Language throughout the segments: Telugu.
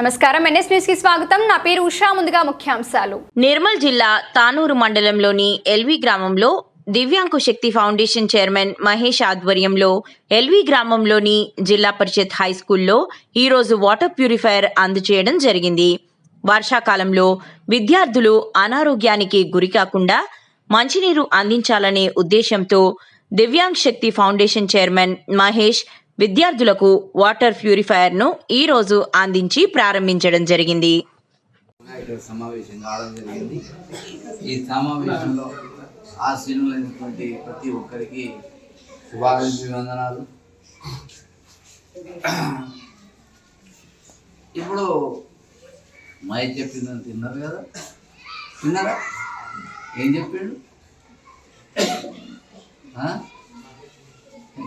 నమస్కారం. ఎన్ఎస్ న్యూస్కి స్వాగతం. నా పేరు ఉషా. ముందుగా ముఖ్యాంశాలు. నిర్మల్ జిల్లా తానూరు మండలంలోని ఎల్వి గ్రామంలో దివ్యాంకు శక్తి ఫౌండేషన్ చైర్మన్ మహేష్ ఆధ్వర్యంలో ఎల్వి గ్రామంలోని జిల్లా పరిషత్ హై స్కూల్లో ఈరోజు వాటర్ ప్యూరిఫైయర్ అందజేయడం జరిగింది. వర్షాకాలంలో విద్యార్థులు అనారోగ్యానికి గురికాకుండా మంచినీరు అందించాలనే ఉద్దేశంతో దివ్యాంగ్ శక్తి ఫౌండేషన్ చైర్మన్ మహేష్ విద్యార్థులకు వాటర్ ప్యూరిఫైయర్ను ఈరోజు అందించి ప్రారంభించడం జరిగింది. సమావేశం కావడం జరిగింది. ఈ సమావేశంలో ఆశీనులైనటువంటి ప్రతి ఒక్కరికి శుభాభివందనాలు ఇప్పుడు మై చెప్పిందని తిన్నారు కదా? తిన్నారా? ఏం చెప్పిండు?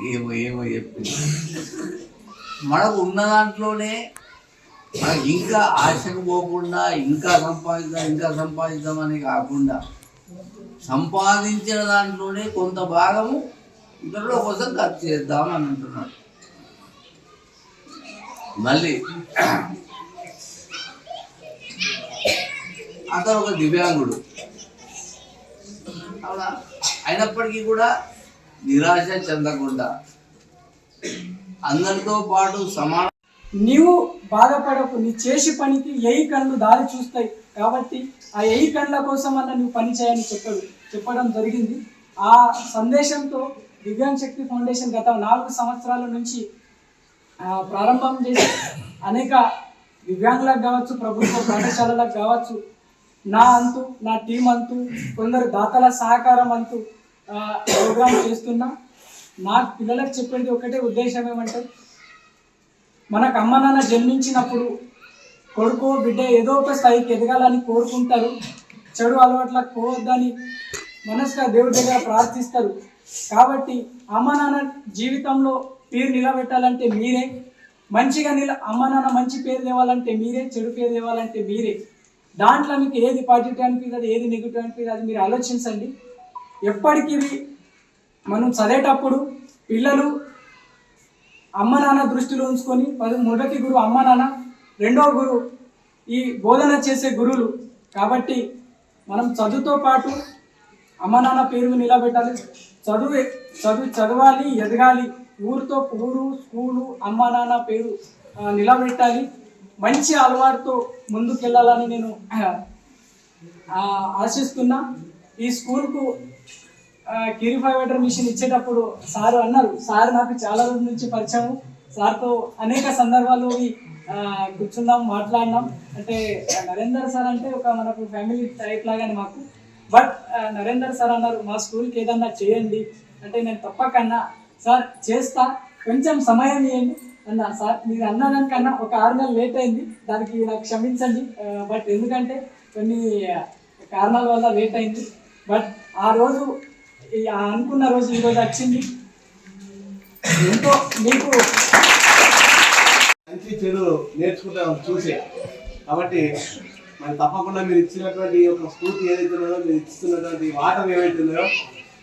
ఏమో ఏమో చెప్పిండు మనకు ఉన్న దాంట్లోనే మనకి ఇంకా ఆశకు పోకుండా ఇంకా సంపాదిద్దాం ఇంకా సంపాదిద్దాం అని కాకుండా సంపాదించిన దాంట్లోనే కొంత భాగము ఇతరుల కోసం ఖర్చు చేద్దాం అని అంటున్నాడు. మళ్ళీ అతను ఒక దివ్యాంగుడు. అవునా? అయినప్పటికీ కూడా నిరాశ చెందకుండా. అందరితో పాటు సమాన నీవు బాధపడకు నీ చేసి పనికి ఎయి కళ్ళు దారి చూస్తాయి. కాబట్టి ఆ ఎయి కళ్ళ కోసం అన్న నువ్వు పని చేయని చెప్పాడు. చెప్పడం జరిగింది. ఆ సందేశంతో దివ్యాంగ్ శక్తి ఫౌండేషన్ గత నాలుగు సంవత్సరాల నుంచి ప్రారంభం చేసి అనేక దివ్యాంగులకు కావచ్చు ప్రభుత్వ పాఠశాలలకు కావచ్చు నా అంతు నా టీం అంతు కొందరు దాతల సహకారం అంతు ప్రోగ్రామ్ చేస్తున్నా. నా పిల్లలకు చెప్పేది ఒకటే ఉద్దేశం ఏమంటే మనకు అమ్మ నాన్న జన్మించినప్పుడు కొడుకో బిడ్డ ఏదో ఒక స్థాయికి ఎదగాలని కోరుకుంటారు. చెడు అలవాట్లకు పోవద్దని మనసుగా దేవుడి దగ్గర ప్రార్థిస్తారు. కాబట్టి అమ్మ నాన్న జీవితంలో పేరు నిలబెట్టాలంటే మీరే. మంచిగా నిల అమ్మ నాన్న మంచి పేరు తేవాలంటే మీరే చెడు పేరు తేవాలంటే మీరే. దాంట్లో మీకు ఏది పాజిటివ్ అనిపిస్తుంది ఏది నెగిటివ్ అనిపిస్తుంది అది మీరు ఆలోచించండి. ఎప్పటికీ మనం చదివేటప్పుడు పిల్లలు అమ్మ నాన్న దృష్టిలో ఉంచుకొని పది మొదటి గురువు అమ్మ నాన్న రెండవ గురువు ఈ బోధన చేసే గురువులు కాబట్టి మనం చదువుతో పాటు అమ్మ నాన్న పేరు నిలబెట్టాలి. చదువు చదువు చదవాలి ఎదగాలి. ఊరితో ఊరు స్కూలు అమ్మ నాన్న పేరు నిలబెట్టాలి. మంచి అలవాటుతో ముందుకెళ్ళాలని నేను ఆశిస్తున్నా. ఈ స్కూల్కు క్యూరిఫైవేటర్ మిషన్ ఇచ్చేటప్పుడు సార్ అన్నారు. సార్ నాకు చాలా రోజుల నుంచి పరిచయం. సార్తో అనేక సందర్భాల్లో కూర్చున్నాం మాట్లాడినాం. అంటే నరేందర్ సార్ అంటే ఒక మనకు ఫ్యామిలీ టైప్ లాగానే మాకు. బట్ నరేందర్ సార్ అన్నారు మా స్కూల్కి ఏదన్నా చేయండి. అంటే నేను తప్పకన్నా. సార్ చేస్తా. కొంచెం సమయం ఇవ్వండి అన్న సార్. మీరు అన్నదానికన్నా ఒక ఆరు నెలలు లేట్ అయింది. దానికి నాకు క్షమించండి. బట్ ఎందుకంటే కొన్ని కారణాల వల్ల లేట్ అయింది. బట్ ఆ రోజు అనుకున్న రోజు ఈ రోజు వచ్చింది. ఎంతో మీకు మంచి చెడు నేర్చుకుంటాం చూసే. కాబట్టి మరి తప్పకుండా మీరు ఇచ్చినటువంటి ఒక స్ఫూర్తి ఏదైతే ఉన్నదో మీరు ఇస్తున్నటువంటి వాటర్ ఏవైతే ఉన్నాయో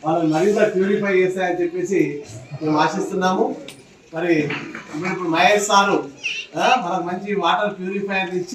వాళ్ళని మరింత ప్యూరిఫై చేస్తాయని చెప్పేసి మేము ఆశిస్తున్నాము. మరి ఇప్పుడు ఇప్పుడు మహేష్ సారు మనకు మంచి వాటర్ ప్యూరిఫైయర్ ఇచ్చి